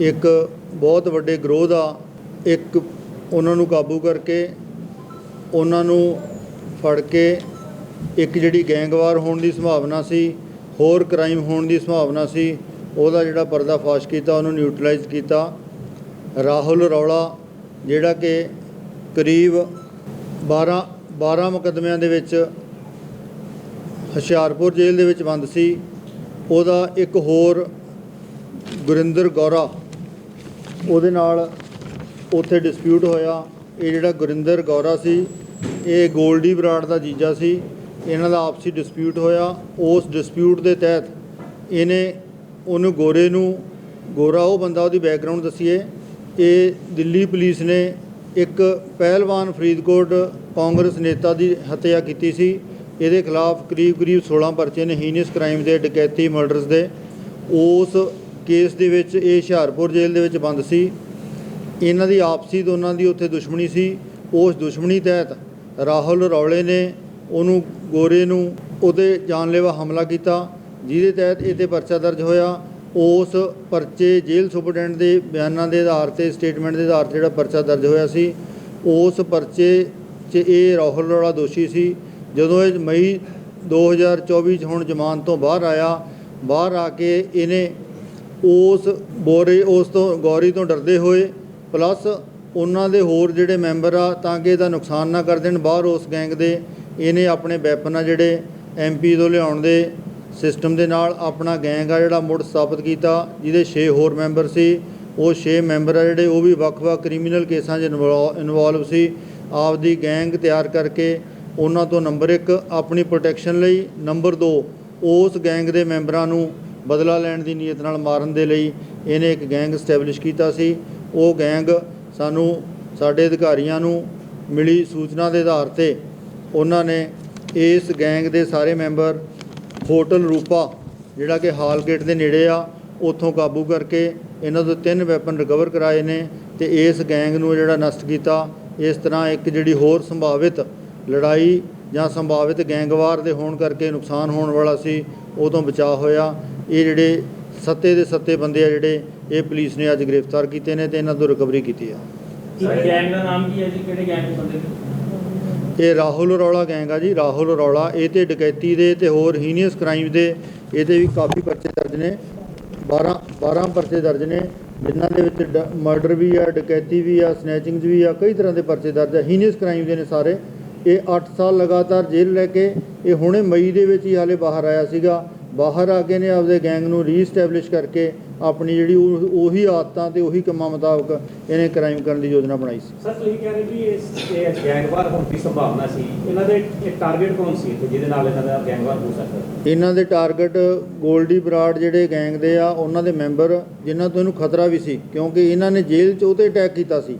ਇੱਕ ਬਹੁਤ ਵੱਡੇ ਗਰੋਹ ਦਾ ਇੱਕ ਉਹਨਾਂ ਨੂੰ ਕਾਬੂ ਕਰਕੇ ਉਹਨਾਂ ਨੂੰ ਫੜ ਕੇ ਇੱਕ ਜਿਹੜੀ ਗੈਂਗਵਾਰ ਹੋਣ ਦੀ ਸੰਭਾਵਨਾ ਸੀ, ਹੋਰ ਕ੍ਰਾਈਮ ਹੋਣ ਦੀ ਸੰਭਾਵਨਾ ਸੀ, ਉਹਦਾ ਜਿਹੜਾ ਪਰਦਾਫਾਸ਼ ਕੀਤਾ, ਉਹਨੂੰ ਨਿਊਟਰਲਾਈਜ਼ ਕੀਤਾ। ਰਾਹੁਲ ਰੌਲਾ, ਜਿਹੜਾ ਕਿ ਕਰੀਬ 12 12 ਮੁਕੱਦਮਿਆਂ ਦੇ ਵਿੱਚ ਹੁਸ਼ਿਆਰਪੁਰ ਜੇਲ੍ਹ ਦੇ ਵਿੱਚ ਬੰਦ ਸੀ। ਉਹਦਾ ਇੱਕ ਹੋਰ ਗੁਰਿੰਦਰ ਗੌਰਾ ਉਹਦੇ ਨਾਲ ਉੱਥੇ ਡਿਸਪਿਊਟ ਹੋਇਆ। ਇਹ ਜਿਹੜਾ ਗੁਰਿੰਦਰ ਗੌਰਾ ਸੀ, ਇਹ ਗੋਲਡੀ ਬਰਾੜ ਦਾ ਜੀਜਾ ਸੀ। ਇਹਨਾਂ ਦਾ ਆਪਸੀ ਡਿਸਪਿਊਟ ਹੋਇਆ। ਉਸ ਡਿਸਪਿਊਟ ਦੇ ਤਹਿਤ ਇਹਨੇ ਉਹਨੂੰ ਗੋਰੇ ਨੂੰ, ਗੋਰਾ ਉਹ ਬੰਦਾ ਉਹਦੀ ਬੈਕਗ੍ਰਾਉਂਡ ਦੱਸੀਏ। ਇਹ ਦਿੱਲੀ ਪੁਲਿਸ ਨੇ ਇੱਕ ਪਹਿਲਵਾਨ ਫਰੀਦਕੋਟ ਕਾਂਗਰਸ ਨੇਤਾ ਦੀ ਹੱਤਿਆ ਕੀਤੀ ਸੀ। ਇਹਦੇ ਖਿਲਾਫ ਕਰੀਬ ਕਰੀਬ 16 ਪਰਚੇ ਨੇ ਹੀਨੀਅਸ ਕ੍ਰਾਈਮ ਦੇ, ਡਕੈਤੀ ਮਰਡਰਸ ਦੇ। ਉਸ ਕੇਸ ਦੇ ਵਿੱਚ ਇਹ ਹੁਸ਼ਿਆਰਪੁਰ ਜੇਲ੍ਹ ਦੇ ਵਿੱਚ ਬੰਦ ਸੀ। ਇਹਨਾਂ ਦੀ ਆਪਸੀ ਦੋਨਾਂ ਦੀ ਉੱਥੇ ਦੁਸ਼ਮਣੀ ਸੀ। ਉਸ ਦੁਸ਼ਮਣੀ ਤਹਿਤ ਰਾਹੁਲ ਰੌਲੇ ਨੇ ਉਹਨੂੰ ਗੋਰੇ ਨੂੰ ਉਹਦੇ ਜਾਨਲੇਵਾ ਹਮਲਾ ਕੀਤਾ, ਜਿਹਦੇ ਤਹਿਤ ਇਹ 'ਤੇ ਪਰਚਾ ਦਰਜ ਹੋਇਆ। ਉਸ ਪਰਚੇ ਜੇਲ੍ਹ ਸੁਪਰਡੈਂਟ ਦੇ ਬਿਆਨਾਂ ਦੇ ਆਧਾਰ ਤੇ, ਸਟੇਟਮੈਂਟ ਦੇ ਆਧਾਰ ਤੇ ਜਿਹੜਾ ਪਰਚਾ ਦਰਜ ਹੋਇਆ ਸੀ, ਉਸ ਪਰਚੇ 'ਚ ਇਹ ਰਾਹੁਲ ਰੌਲਾ ਦੋਸ਼ੀ ਸੀ। ਜਦੋਂ ਇਹ ਮਈ 2024 ਚ ਹੁਣ ਜ਼ਮਾਨਤ ਤੋਂ ਬਾਹਰ ਆਇਆ, ਬਾਹਰ ਆ ਕੇ ਇਹਨੇ ਉਸ ਬੋਰੇ, ਉਸ ਤੋਂ ਗੌਰੀ ਤੋਂ ਡਰਦੇ ਹੋਏ ਪਲੱਸ ਉਹਨਾਂ ਦੇ ਹੋਰ ਜਿਹੜੇ ਮੈਂਬਰ ਆ, ਤਾਂ ਕਿ ਇਹਦਾ ਨੁਕਸਾਨ ਨਾ ਕਰ ਦੇਣ, ਬਾਹਰ ਉਸ ਗੈਂਗ ਦੇ ਇਹਨੇ ਆਪਣੇ ਵੈਪਨ ਆ ਜਿਹੜੇ ਐਮਪੀ ਤੋਂ ਲਿਆਉਣ ਦੇ ਸਿਸਟਮ ਦੇ ਨਾਲ ਆਪਣਾ ਗੈਂਗ ਆ ਜਿਹੜਾ ਮੁੜ ਸਥਾਪਿਤ ਕੀਤਾ, ਜਿਹਦੇ 6 ਹੋਰ ਮੈਂਬਰ ਸੀ। ਉਹ 6 ਮੈਂਬਰ ਆ ਜਿਹੜੇ, ਉਹ ਵੀ ਵੱਖ-ਵੱਖ ਕ੍ਰਿਮੀਨਲ ਕੇਸਾਂ 'ਚ ਇਨਵੋਲਵ ਸੀ। ਆਪਦੀ ਗੈਂਗ ਤਿਆਰ ਕਰਕੇ ਉਹਨਾਂ ਤੋਂ ਨੰਬਰ 1 ਆਪਣੀ ਪ੍ਰੋਟੈਕਸ਼ਨ ਲਈ। ਨੰਬਰ 2 ਉਸ ਗੈਂਗ ਦੇ ਮੈਂਬਰਾਂ ਨੂੰ ਬਦਲਾ ਲੈਣ ਦੀ ਨੀਅਤ ਨਾਲ ਮਾਰਨ ਦੇ ਲਈ ਇਹਨੇ ਇੱਕ ਗੈਂਗ ਸਟੈਬਲਿਸ਼ ਕੀਤਾ ਸੀ। ਉਹ ਗੈਂਗ ਸਾਨੂੰ ਸਾਡੇ ਅਧਿਕਾਰੀਆਂ ਨੂੰ ਮਿਲੀ ਸੂਚਨਾ ਦੇ ਆਧਾਰ ਤੇ ਉਹਨਾਂ ਨੇ ਇਸ ਗੈਂਗ ਦੇ ਸਾਰੇ ਮੈਂਬਰ ਹੋਟਲ ਰੂਪਾ, ਜਿਹੜਾ ਕਿ ਹਾਲ ਗੇਟ ਦੇ ਨੇੜੇ ਆ, ਉੱਥੋਂ ਕਾਬੂ ਕਰਕੇ ਇਹਨਾਂ ਤੋਂ ਤਿੰਨ ਵੈਪਨ ਰਿਕਵਰ ਕਰਾਏ ਨੇ ਤੇ ਇਸ ਗੈਂਗ ਨੂੰ ਜਿਹੜਾ ਨਸ਼ਟ ਕੀਤਾ, ਇਸ ਤਰ੍ਹਾਂ ਇੱਕ ਜਿਹੜੀ ਹੋਰ ਸੰਭਾਵਿਤ ਲੜਾਈ ਜਾਂ ਸੰਭਾਵਿਤ ਗੈਂਗਵਾਰ ਦੇ ਹੋਣ ਕਰਕੇ ਨੁਕਸਾਨ ਹੋਣ ਵਾਲਾ ਸੀ, ਉਹ ਤੋਂ ਬਚਾਅ ਹੋਇਆ। ਇਹ ਜਿਹੜੇ ਸੱਤੇ ਦੇ ਸੱਤੇ ਬੰਦੇ ਆ ਜਿਹੜੇ ਇਹ ਪੁਲਿਸ ਨੇ ਅੱਜ ਗ੍ਰਿਫਤਾਰ ਕੀਤੇ ਨੇ ਤੇ ਇਹਨਾਂ ਤੋਂ ਰਿਕਵਰੀ ਕੀਤੀ ਆ। ਸਰ ਗੈਂਗ ਦਾ ਨਾਮ ਕੀ ਹੈ ਜੀ? ਕਿਹੜੇ ਗੈਂਗ ਦੇ ਬੰਦੇ ਨੇ? ਇਹ ਰਾਹੁਲ ਰੌਲਾ ਗੈਂਗ ਆ ਜੀ ਰਾਹੁਲ ਰੌਲਾ ਇਹ ਤੇ ਡਕੈਤੀ ਦੇ ਤੇ ਹੋਰ ਹੀਨੀਅਸ ਕ੍ਰਾਈਮ ਦੇ ਇਹਦੇ ਵੀ ਕਾਫੀ ਪਰਚੇ ਦਰਜ ਨੇ। 12 12 ਪਰਚੇ ਦਰਜ ਨੇ ਜਿਨ੍ਹਾਂ ਦੇ ਵਿੱਚ ਮਰਡਰ ਵੀ ਆ ਡਕੈਤੀ ਵੀ ਆ ਸਨੈਚਿੰਗ ਵੀ ਆ ਕਈ ਤਰ੍ਹਾਂ ਦੇ ਪਰਚੇ ਦਰਜ ਆ। ਹੀਨੀਅਸ ਕ੍ਰਾਈਮ ਦੇ ਨੇ ਸਾਰੇ। ਇਹ 8 ਸਾਲ ਲਗਾਤਾਰ ਜੇਲ੍ਹ ਲੈ ਕੇ ਇਹ ਹੁਣੇ ਮਈ ਦੇ ਵਿੱਚ ਹੀ ਹਾਲੇ ਬਾਹਰ ਆਇਆ ਸੀਗਾ। ਬਾਹਰ ਆ ਕੇ ਨੇ ਆਪਦੇ ਗੈਂਗ ਨੂੰ ਰੀਸਟੈਬਲਿਸ਼ ਕਰਕੇ ਆਪਣੀ ਜਿਹੜੀ ਉਹ- ਆਦਤਾਂ ਤੇ ਉਹੀ ਕੰਮਾਂ ਮੁਤਾਬਕ ਇਹਨੇ ਕ੍ਰਾਈਮ ਕਰਨ ਦੀ ਯੋਜਨਾ ਬਣਾਈ ਸੀ। ਸਰ ਤੁਸੀਂ ਕਹਿ ਰਹੇ ਵੀ ਇਸ ਗੈਂਗਵਾਰ ਹੋਣ ਦੀ ਸੰਭਾਵਨਾ ਸੀ। ਇਹਨਾਂ ਦੇ ਇੱਕ ਟਾਰਗੇਟ ਕੌਣ ਸੀ ਜਿਹਦੇ ਨਾਲ ਇਹਨਾਂ ਦਾ ਗੈਂਗਵਾਰ ਹੋ ਸਕਦਾ ਇਹਨਾਂ ਦੇ ਟਾਰਗੇਟ ਗੋਲਡੀ ਬਰਾੜ ਜਿਹੜੇ ਗੈਂਗ ਦੇ ਆ ਉਹਨਾਂ ਦੇ ਮੈਂਬਰ ਜਿਨ੍ਹਾਂ ਤੋਂ ਇਹਨੂੰ ਖਤਰਾ ਵੀ ਸੀ ਕਿਉਂਕਿ ਇਹਨਾਂ ਨੇ ਜੇਲ੍ਹ 'ਚ ਉਹਤੇ ਅਟੈਕ ਕੀਤਾ ਸੀ।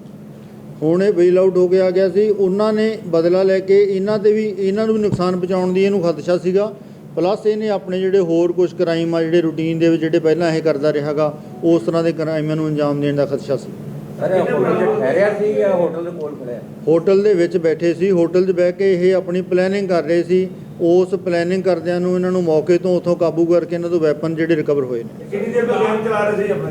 ਹੁਣ ਇਹ ਬੇਲ ਆਊਟ ਹੋ ਕੇ ਆ ਗਿਆ ਸੀ ਉਹਨਾਂ ਨੇ ਬਦਲਾ ਲੈ ਕੇ ਇਹਨਾਂ ਤੇ ਵੀ ਇਹਨਾਂ ਨੂੰ ਨੁਕਸਾਨ ਪਹੁੰਚਾਉਣ ਦੀ ਇਹਨੂੰ ਖਦਸ਼ਾ ਸੀਗਾ। ਪਲੱਸ ਇਹਨੇ ਆਪਣੇ ਜਿਹੜੇ ਹੋਰ ਕੁਝ ਕ੍ਰਾਈਮ ਆ ਜਿਹੜੇ ਰੂਟੀਨ ਦੇ ਵਿੱਚ ਜਿਹੜੇ ਪਹਿਲਾਂ ਇਹ ਕਰਦਾ ਰਿਹਾਗਾ ਉਸ ਤਰ੍ਹਾਂ ਦੇ ਕ੍ਰਾਈਮਾਂ ਨੂੰ ਅੰਜਾਮ ਦੇਣ ਦਾ ਖਦਸ਼ਾ ਸੀ। ਅਰੇ ਹੋਟਲ 'ਚ ਠਹਿਰਿਆ ਸੀ ਜਾਂ ਹੋਟਲ ਦੇ ਕੋਲ ਖੜਿਆ? ਹੋਟਲ ਦੇ ਵਿੱਚ ਬੈਠੇ ਸੀ ਹੋਟਲ 'ਚ ਬਹਿ ਕੇ ਇਹ ਆਪਣੀ ਪਲੈਨਿੰਗ ਕਰ ਰਹੇ ਸੀ। ਉਸ ਪਲੈਨਿੰਗ ਕਰਦਿਆਂ ਨੂੰ ਇਹਨਾਂ ਨੂੰ ਮੌਕੇ ਤੋਂ ਉੱਥੋਂ ਕਾਬੂ ਕਰਕੇ ਇਹਨਾਂ ਤੋਂ ਵੈਪਨ ਜਿਹੜੇ ਰਿਕਵਰ ਹੋਏ ਨੇ। ਕਿੰਨੀ ਦੇਰ ਤੋਂ ਗੇਮ ਚਲਾ ਰਹੇ ਸੀ ਆਪਣਾ?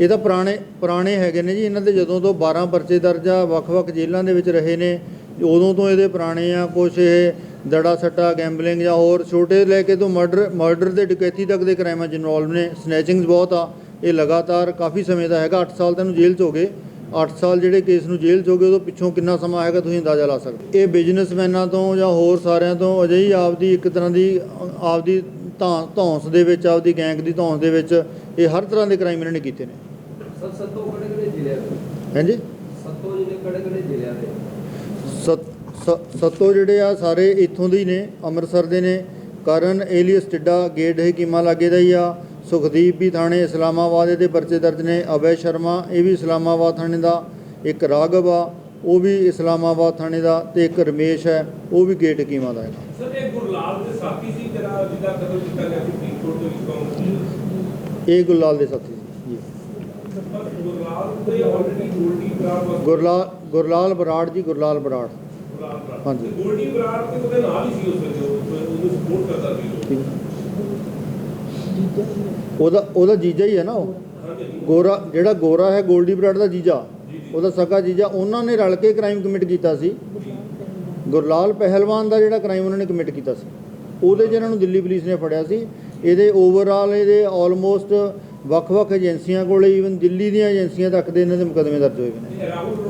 ਇਹ ਤਾਂ ਪੁਰਾਣੇ ਪੁਰਾਣੇ ਹੈਗੇ ਨੇ ਜੀ ਇਹਨਾਂ ਦੇ ਜਦੋਂ ਤੋਂ 12 ਪਰਚੇ ਦਰਜ ਆ ਵੱਖ-ਵੱਖ ਜੇਲ੍ਹਾਂ ਦੇ ਵਿੱਚ ਰਹੇ ਨੇ ਉਦੋਂ ਤੋਂ ਇਹਦੇ ਪੁਰਾਣੇ ਆ ਕੁਝ ਇਹ ਦੜਾ ਸੱਟਾ ਗੈਂਬਲਿੰਗ ਜਾਂ ਹੋਰ ਛੋਟੇ ਲੈ ਕੇ ਤੋਂ ਮਰਡਰ ਮਰਡਰ ਦੇ ਡਕੈਤੀ ਤੱਕ ਦੇ ਕ੍ਰਾਈਮਾਂ 'ਚ ਇਨਵੋਲਵ ਨੇ। ਸਨੈਚਿੰਗਸ ਬਹੁਤ ਆ। ਇਹ ਲਗਾਤਾਰ ਕਾਫੀ ਸਮੇਂ ਦਾ ਹੈਗਾ। 8 ਸਾਲ ਤਾਂ ਇਹਨੂੰ ਜੇਲ੍ਹ 'ਚ ਹੋ ਗਏ। 8 ਸਾਲ ਜਿਹੜੇ ਕੇਸ ਨੂੰ ਜੇਲ੍ਹ 'ਚ ਹੋ ਗਏ ਉਦੋਂ ਪਿੱਛੋਂ ਕਿੰਨਾ ਸਮਾਂ ਹੈਗਾ ਤੁਸੀਂ ਅੰਦਾਜ਼ਾ ਲਾ ਸਕਦੇ ਇਹ ਬਿਜ਼ਨਸਮੈਨਾਂ ਤੋਂ ਜਾਂ ਹੋਰ ਸਾਰਿਆਂ ਤੋਂ ਅਜੇ ਹੀ ਆਪਦੀ ਇੱਕ ਤਰ੍ਹਾਂ ਦੀ ਆਪਦੀ ਧੌਂਸ ਦੇ ਵਿੱਚ ਆਪਦੀ ਗੈਂਗ ਦੀ ਧੌਂਸ ਦੇ ਵਿੱਚ ਇਹ ਹਰ ਤਰ੍ਹਾਂ ਦੇ ਕ੍ਰਾਈਮ ਇਹਨਾਂ ਨੇ ਕੀਤੇ ਨੇ। ਸਰ ਸੱਤੋ ਕਿਹੜੇ ਕਿਹੜੇ ਜ਼ਿਲ੍ਹੇ ਦੇ? ਹਾਂਜੀ ਸੱਤੋ ਜਿਹੜੇ ਕਿਹੜੇ ਕਿਹੜੇ ਜ਼ਿਲ੍ਹਿਆਂ ਦੇ? ਸਤ- ਸੱਤੋ ਜਿਹੜੇ ਆ ਸਾਰੇ ਇੱਥੋਂ ਦੇ ਹੀ ਨੇ ਅੰਮ੍ਰਿਤਸਰ ਦੇ ਨੇ। ਕਰਨ ਏਲੀਅਸ ਟਿੱਡਾ ਗੇਟ ਹਕੀਮਾ ਲਾਗੇ ਦਾ ਹੀ ਆ। ਸੁਖਦੀਪ ਵੀ ਥਾਣੇ ਇਸਲਾਮਾਬਾਦ ਦੇ ਪਰਚੇ ਦਰਜ ਨੇ। ਅਭੈ ਸ਼ਰਮਾ ਇਹ ਵੀ ਇਸਲਾਮਾਬਾਦ ਥਾਣੇ ਦਾ। ਇੱਕ ਰਾਘਵ ਆ ਉਹ ਵੀ ਇਸਲਾਮਾਬਾਦ ਥਾਣੇ ਦਾ ਤੇ ਇੱਕ ਰਮੇਸ਼ ਹੈ ਉਹ ਵੀ ਗੇਟ ਹਕੀਮਾ ਦਾ ਸਰ ਇਹ ਗੁਰਲਾਲ ਦੇ ਸਾਥੀ ਸੀ ਜਿਹੜਾ ਜਿਹਦਾ ਕਤਲ ਕੀਤਾ ਗਿਆ ਸੀ ਫਰੀਦਕੋਟ ਦੇ ਵਿੱਚ ਕੌਣ ਇਹ ਗੁਰਲਾਲ ਦੇ ਸਾਥੀ ਸੀ ਜੀ। ਗੁਰਲਾਲ ਤੇ ਆਲਰੇਡੀ ਗੋਲਡੀ ਬਰਾੜ was- ਗੁਰਲਾਲ ਗੁਰਲਾਲ ਬਰਾੜ ਜੀ ਗੁਰਲਾਲ ਬਰਾੜ। ਹਾਂਜੀ। ਤੇ ਗੋਲਡੀ ਬਰਾੜ ਤੇ ਉਹਦੇ ਨਾਲ ਹੀ ਸੀ ਉਸ ਵੇਲੇ ਉਹ- ਉਹਨੂੰ ਸਪੋਰਟ ਕਰਦਾ ਸੀ ਉਹ। ਠੀਕ। ਹੈ। ਉਹਦਾ ਉਹਦਾ ਜੀਜਾ ਹੀ ਹੈ ਨਾ ਉਹ? ਗੋਰਾ ਜਿਹੜਾ ਗੋਰਾ ਹੈ ਗੋਲਡੀ ਬਰਾੜ ਦਾ ਜੀਜਾ। ਉਹਦਾ ਸਕਾ ਜੀਜਾ। ਉਹਨਾਂ ਨੇ ਰਲ ਕੇ ਕ੍ਰਾਈਮ ਕਮਿਟ ਕੀਤਾ ਸੀ। ਗੁਰਲਾਲ ਪਹਿਲਵਾਨ ਦਾ ਜਿਹੜਾ ਕ੍ਰਾਈਮ ਉਹਨਾਂ ਨੇ ਕਮਿਟ ਕੀਤਾ ਸੀ। ਉਹਦੇ 'ਚ ਇਹਨਾਂ ਨੂੰ ਦਿੱਲੀ ਪੁਲਿਸ ਨੇ ਫੜਿਆ ਸੀ। ਇਹਦੇ ਓਵਰਆਲ ਇਹਦੇ ਆਲਮੋਸਟ ਵੱਖ-ਵੱਖ ਏਜੰਸੀਆਂ ਕੋਲੇ ਈਵਨ ਦਿੱਲੀ ਦੀਆਂ ਏਜੰਸੀਆਂ ਤੱਕ ਦੇ ਇਹਨਾਂ ਦੇ ਮੁਕੱਦਮੇ ਦਰਜ ਹੋਏ ਨੇ।